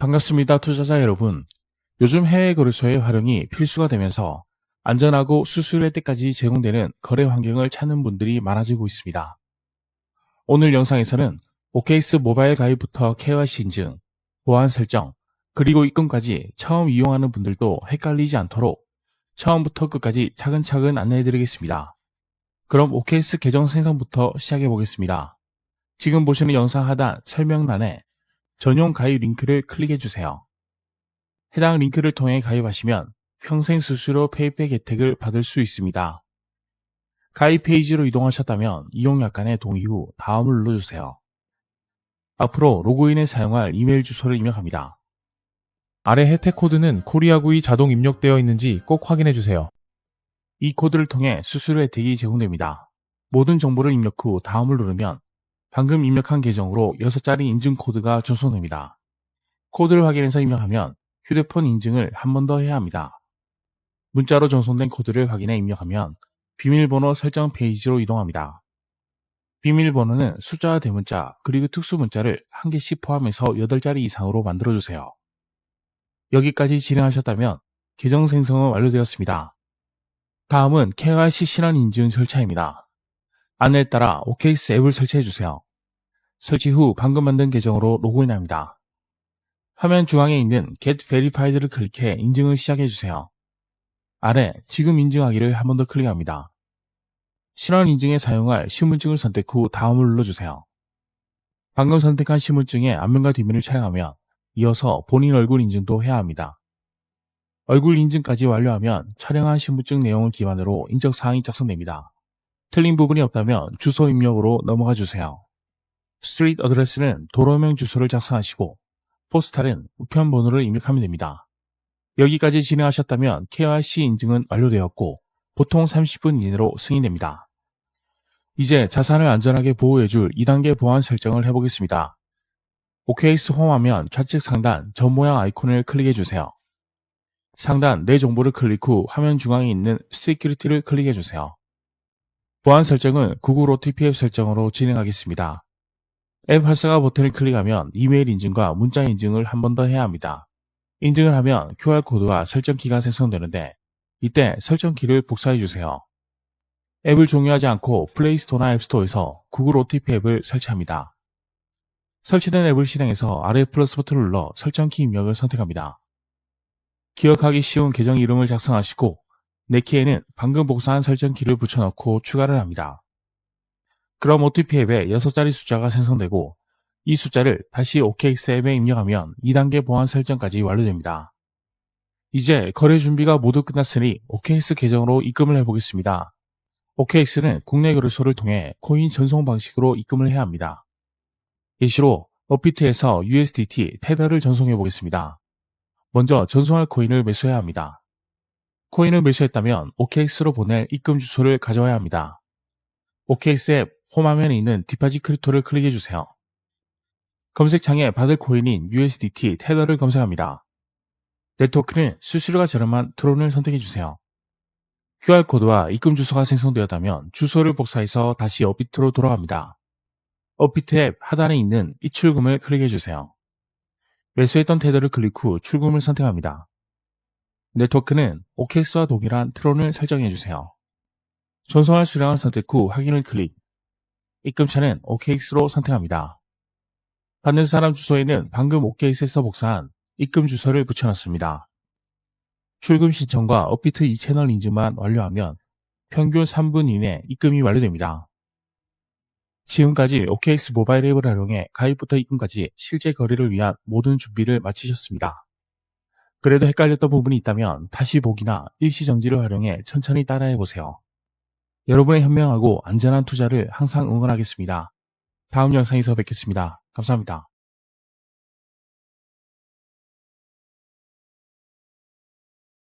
반갑습니다. 투자자 여러분. 요즘 해외 거래소의 활용이 필수가 되면서 안전하고 수수료일 때까지 제공되는 거래 환경을 찾는 분들이 많아지고 있습니다. 오늘 영상에서는 OKX 모바일 가입부터 KYC 인증, 보안 설정, 그리고 입금까지 처음 이용하는 분들도 헷갈리지 않도록 처음부터 끝까지 차근차근 안내해 드리겠습니다. 그럼 OKX 계정 생성부터 시작해 보겠습니다. 지금 보시는 영상 하단 설명란에 전용 가입 링크를 클릭해 주세요. 해당 링크를 통해 가입하시면 평생 수수료 페이백 혜택을 받을 수 있습니다. 가입 페이지로 이동하셨다면 이용 약관에 동의 후 다음을 눌러주세요. 앞으로 로그인에 사용할 이메일 주소를 입력합니다. 아래 혜택 코드는 코리아구이 자동 입력되어 있는지 꼭 확인해 주세요. 이 코드를 통해 수수료 혜택이 제공됩니다. 모든 정보를 입력 후 다음을 누르면 방금 입력한 계정으로 6자리 인증 코드가 전송됩니다. 코드를 확인해서 입력하면 휴대폰 인증을 한 번 더 해야 합니다. 문자로 전송된 코드를 확인해 입력하면 비밀번호 설정 페이지로 이동합니다. 비밀번호는 숫자와 대문자 그리고 특수 문자를 한 개씩 포함해서 8자리 이상으로 만들어주세요. 여기까지 진행하셨다면 계정 생성은 완료되었습니다. 다음은 KYC 신원 인증 절차입니다. 안내에 따라 OKX 앱을 설치해주세요. 설치 후 방금 만든 계정으로 로그인합니다. 화면 중앙에 있는 Get Verified를 클릭해 인증을 시작해주세요. 아래 지금 인증하기를 한 번 더 클릭합니다. 신원 인증에 사용할 신분증을 선택 후 다음을 눌러주세요. 방금 선택한 신분증의 앞면과 뒷면을 촬영하며 이어서 본인 얼굴 인증도 해야 합니다. 얼굴 인증까지 완료하면 촬영한 신분증 내용을 기반으로 인적사항이 작성됩니다. 틀린 부분이 없다면 주소 입력으로 넘어가 주세요. 스트리트 어드레스는 도로명 주소를 작성하시고 포스탈은 우편 번호를 입력하면 됩니다. 여기까지 진행하셨다면 KYC 인증은 완료되었고 보통 30분 이내로 승인됩니다. 이제 자산을 안전하게 보호해줄 2단계 보안 설정을 해보겠습니다. OKX 홈 화면 좌측 상단 점 모양 아이콘을 클릭해주세요. 상단 내 정보를 클릭 후 화면 중앙에 있는 Security를 클릭해주세요. 보안 설정은 구글 OTP 앱 설정으로 진행하겠습니다. 앱 활성화 버튼을 클릭하면 이메일 인증과 문자 인증을 한 번 더 해야 합니다. 인증을 하면 QR코드와 설정키가 생성되는데 이때 설정키를 복사해주세요. 앱을 종료하지 않고 플레이스토어나 앱스토어에서 구글 OTP 앱을 설치합니다. 설치된 앱을 실행해서 아래 플러스 버튼을 눌러 설정키 입력을 선택합니다. 기억하기 쉬운 계정 이름을 작성하시고 네키에는 방금 복사한 설정키를 붙여넣고 추가를 합니다. 그럼 OTP 앱에 6자리 숫자가 생성되고 이 숫자를 다시 OKX 앱에 입력하면 2단계 보안 설정까지 완료됩니다. 이제 거래 준비가 모두 끝났으니 OKX 계정으로 입금을 해보겠습니다. OKX는 국내 거래소를 통해 코인 전송 방식으로 입금을 해야 합니다. 예시로 업비트에서 USDT 테더를 전송해 보겠습니다. 먼저 전송할 코인을 매수해야 합니다. 코인을 매수했다면 OKX로 보낼 입금 주소를 가져와야 합니다. OKX 앱 홈화면에 있는 디파짓 크립토를 클릭해 주세요. 검색창에 받을 코인인 USDT 테더를 검색합니다. 네트워크는 수수료가 저렴한 트론을 선택해 주세요. QR코드와 입금 주소가 생성되었다면 주소를 복사해서 다시 업비트로 돌아갑니다. 업비트 앱 하단에 있는 입출금을 클릭해 주세요. 매수했던 테더를 클릭 후 출금을 선택합니다. 네트워크는 OKX와 동일한 트론을 설정해 주세요. 전송할 수량을 선택 후 확인을 클릭. 입금처는 OKX로 선택합니다. 받는 사람 주소에는 방금 OKX에서 복사한 입금 주소를 붙여넣습니다. 출금 신청과 업비트 2채널 인증만 완료하면 평균 3분 이내 입금이 완료됩니다. 지금까지 OKX 모바일 앱을 활용해 가입부터 입금까지 실제 거래를 위한 모든 준비를 마치셨습니다. 그래도 헷갈렸던 부분이 있다면 다시 보기나 일시 정지를 활용해 천천히 따라해 보세요. 여러분의 현명하고 안전한 투자를 항상 응원하겠습니다. 다음 영상에서 뵙겠습니다. 감사합니다.